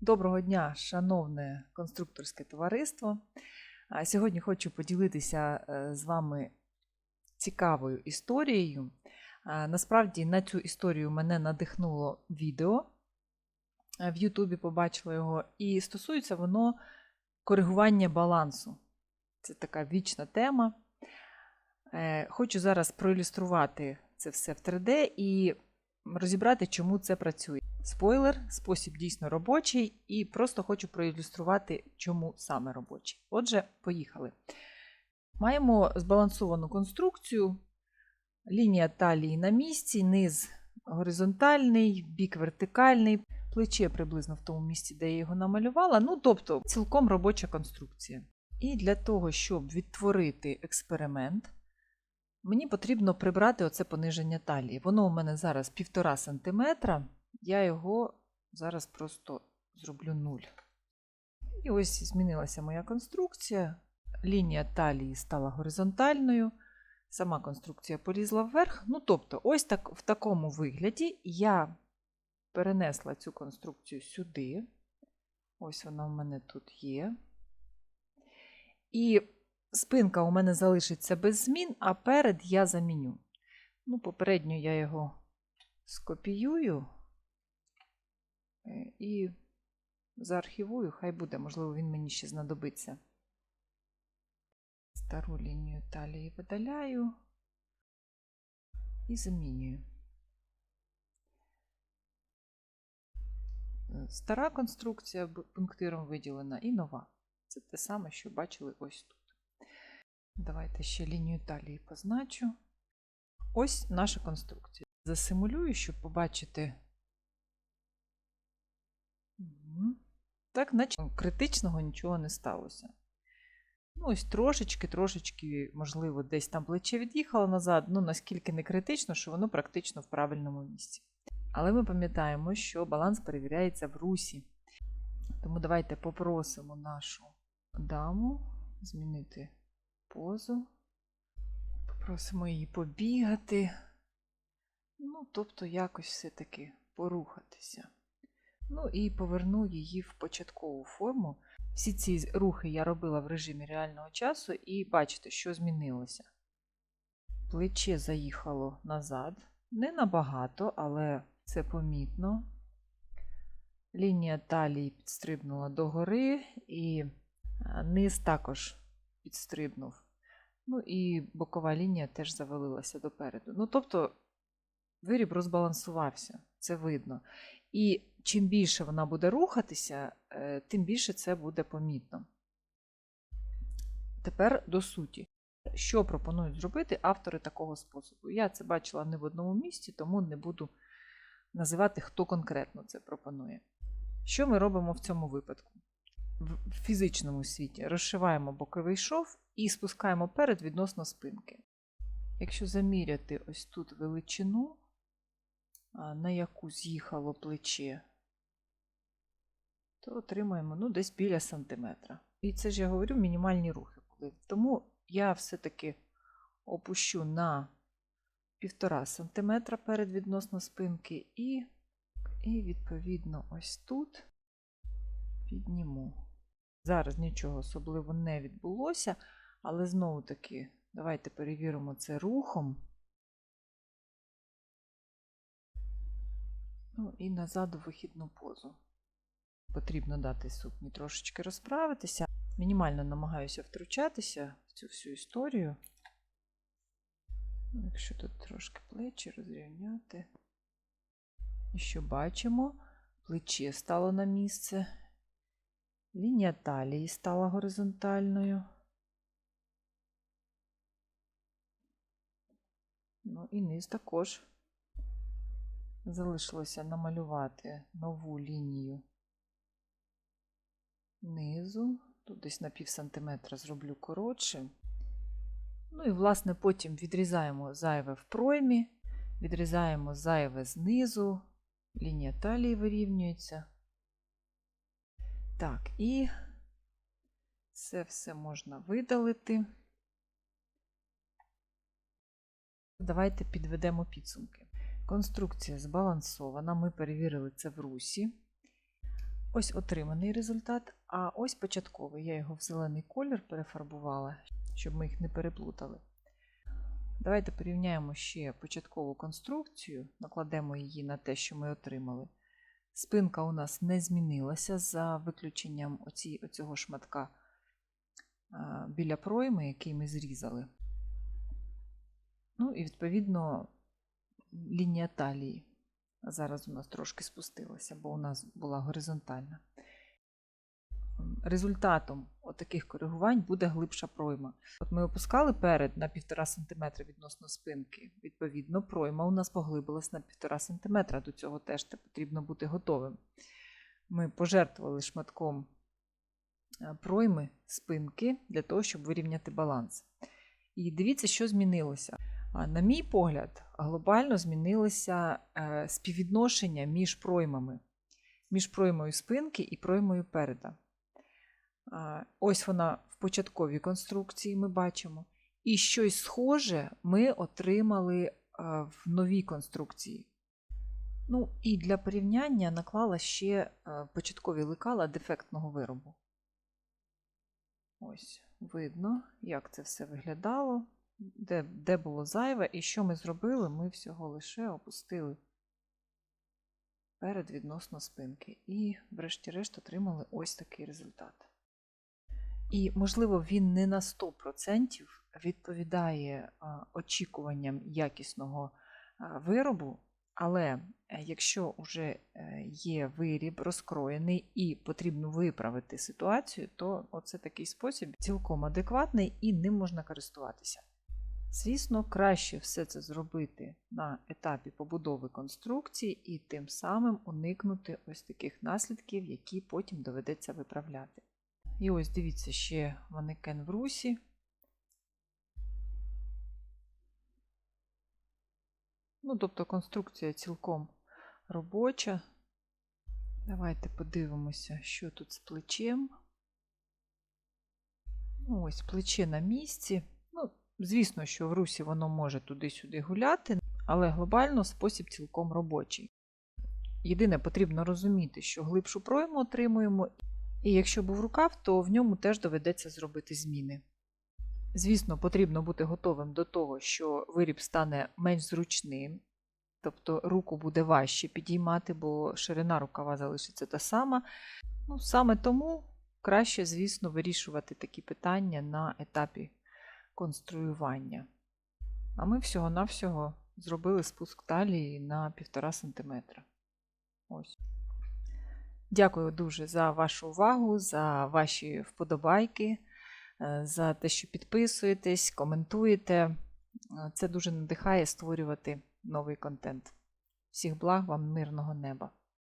Доброго дня, шановне конструкторське товариство. Сьогодні хочу поділитися е, з вами цікавою історією. Насправді на цю історію мене надихнуло відео. В Ютубі побачила його, і стосується воно коригування балансу. Це така вічна тема. Е, Хочу зараз проілюструвати це все в 3D і розібрати, чому це працює. Спойлер, спосіб дійсно робочий, і просто хочу проілюструвати, чому саме робочий. Отже, поїхали. Маємо збалансовану конструкцію. Лінія талії на місці, низ горизонтальний, бік вертикальний, плече приблизно в тому місці, де я його намалювала. Ну, тобто, цілком робоча конструкція. І для того, щоб відтворити експеримент, мені потрібно прибрати оце пониження талії. Воно у мене зараз 1,5 см. Я його зараз просто зроблю 0. І ось змінилася моя конструкція. Лінія талії стала горизонтальною. Сама конструкція полізла вверх. Ну, тобто, ось так, в такому вигляді я перенесла цю конструкцію сюди. Ось вона в мене тут є. І спинка у мене залишиться без змін, а перед я заміню. Ну, попередньо я його скопіюю і заархівую, хай буде, можливо, він мені ще знадобиться. Стару лінію талії видаляю і замінюю. Е, Стара конструкція пунктиром виділена і нова. Це те саме, що бачили ось тут. Давайте ще лінію талії позначу. Ось наша конструкція. Засимулюю, щоб побачити. Так, наче критичного нічого не сталося. Ну, ось трошечки, трошечки, можливо, десь там плече від'їхало назад, ну наскільки не критично, що воно практично в правильному місці. Але ми пам'ятаємо, що баланс перевіряється в русі. Тому давайте попросимо нашу даму змінити позу. Попросимо її побігати. Ну, тобто, якось все-таки порухатися. Ну і поверну її в початкову форму. Всі ці рухи я робила в режимі реального часу, і бачите, що змінилося. Плече заїхало назад. Не набагато, але це помітно. Лінія талії підстрибнула догори, і низ також підстрибнув. Ну і бокова лінія теж завалилася допереду. Ну, тобто, виріб розбалансувався, це видно. І чим більше вона буде рухатися, е, тим більше це буде помітно. Тепер до суті. Що пропонують зробити автори такого способу? Я це бачила не в одному місці, тому не буду називати, хто конкретно це пропонує. Що ми робимо в цьому випадку? В фізичному світі розшиваємо боковий шов і спускаємо перед відносно спинки. Якщо заміряти ось тут величину, на яку з'їхало плече, то отримаємо ну, десь біля сантиметра. І це ж я говорю мінімальні рухи були. Тому я все-таки опущу на 1,5 сантиметра перед відносно спинки і, і відповідно ось тут підніму. Зараз нічого особливо не відбулося, але знову таки давайте перевіримо це рухом. Ну і назад у вихідну позу. Потрібно дати сукні трошечки розправитися. Мінімально намагаюся втручатися в цю всю історію. Ну, Якщо тут трошки плечі розрівняти. І що бачимо? Плече стало на місце. Лінія талії стала горизонтальною. Ну і низ також. Залишилося намалювати нову лінію низу. Тут десь на пів сантиметра зроблю коротше. Ну і, власне, потім відрізаємо зайве в проймі, відрізаємо зайве знизу, лінія талії вирівнюється. Так, і це все можна видалити. Давайте підведемо підсумки. Конструкція збалансована, ми перевірили це в русі. Ось отриманий результат, а ось початковий. Я його в зелений колір перефарбувала, щоб ми їх не переплутали. Давайте порівняємо ще початкову конструкцію, накладемо її на те, що ми отримали. Спинка у нас не змінилася за виключенням оці, оцього шматка біля пройми, який ми зрізали. Ну і відповідно лінія талії. Зараз у нас трошки спустилася, бо у нас була горизонтальна. Результатом таких коригувань буде глибша пройма. От ми опускали перед на 1,5 см відносно спинки. Відповідно, пройма у нас поглибилась на 1,5 см. До цього теж потрібно бути готовим. Ми пожертвували шматком пройми спинки для того, щоб вирівняти баланс. І дивіться, що змінилося. На мій погляд, глобально змінилося співвідношення між проймами, між проймою спинки і проймою переда. Ось вона в початковій конструкції ми бачимо. І щось схоже ми отримали в новій конструкції. Ну, і для порівняння наклала ще початкові лекала дефектного виробу. Ось, видно, як це все виглядало де, де було зайве, і що ми зробили? Ми всього лише опустили перед відносно спинки. І, врешті-решт, отримали ось такий результат. І, можливо, він не на 100% відповідає очікуванням якісного виробу, але якщо вже є виріб розкроєний і потрібно виправити ситуацію, то оце такий спосіб цілком адекватний і ним можна користуватися. Звісно, краще все це зробити на етапі побудови конструкції і тим самим уникнути ось таких наслідків, які потім доведеться виправляти. І ось дивіться ще манекен в русі. Ну, тобто конструкція цілком робоча. Давайте подивимося, що тут з плечем. Ну, Ось плече на місці. Звісно, що в русі воно може туди-сюди гуляти, але глобально спосіб цілком робочий. Єдине, потрібно розуміти, що глибшу пройму отримуємо, і якщо був рукав, то в ньому теж доведеться зробити зміни. Звісно, потрібно бути готовим до того, що виріб стане менш зручним, тобто руку буде важче підіймати, бо ширина рукава залишиться та сама. Ну, Саме тому краще, звісно, вирішувати такі питання на етапі конструювання. А ми всього-навсього зробили спуск талії на 1,5 см. Ось. Дякую дуже за вашу увагу, за ваші вподобайки, е, за те, що підписуєтесь, коментуєте. Е, це дуже надихає створювати новий контент. Всіх благ вам, мирного неба!